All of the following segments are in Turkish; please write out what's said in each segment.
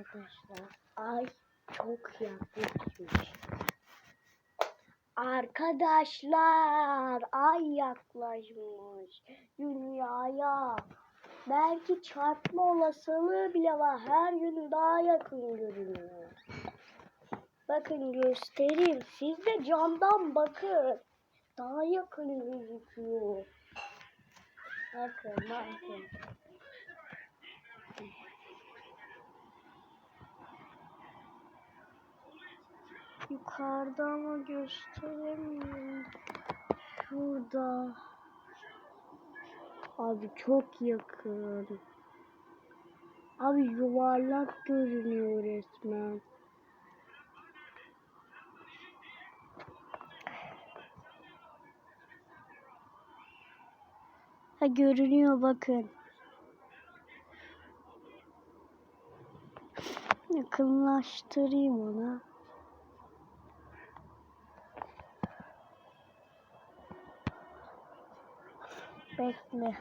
arkadaşlar. Ay çok yaklaşmış. Arkadaşlar ay yaklaşmış dünyaya. Belki çarpma olasılığı bile var. Her gün daha yakın görünüyor. Bakın göstereyim. Siz de camdan bakın. Daha yakın gözüküyor. Bakın bakın. Yukarıda ama gösteremiyorum. Şurada. Abi çok yakın. Abi yuvarlak görünüyor resmen. Ha görünüyor bakın. Yakınlaştırayım ona. Bekle.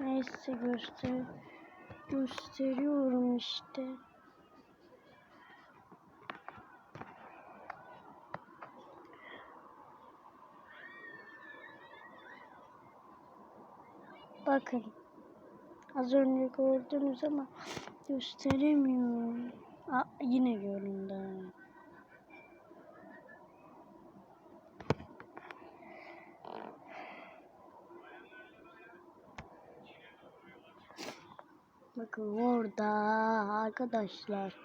Neyse göster gösteriyorum işte. Bakın. Az önce gördünüz ama gösteremiyorum. Aa, yine göründü. Bakın orada arkadaşlar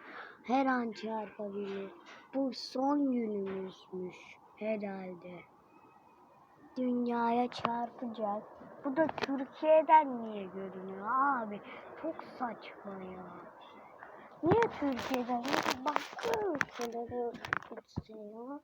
her an çarpabilir. Bu son günümüzmüş herhalde. Dünyaya çarpacak. Bu da Türkiye'den niye görünüyor abi? Çok saçma ya. Niye Türkiye'den? Başka ülkelere gitsin ya.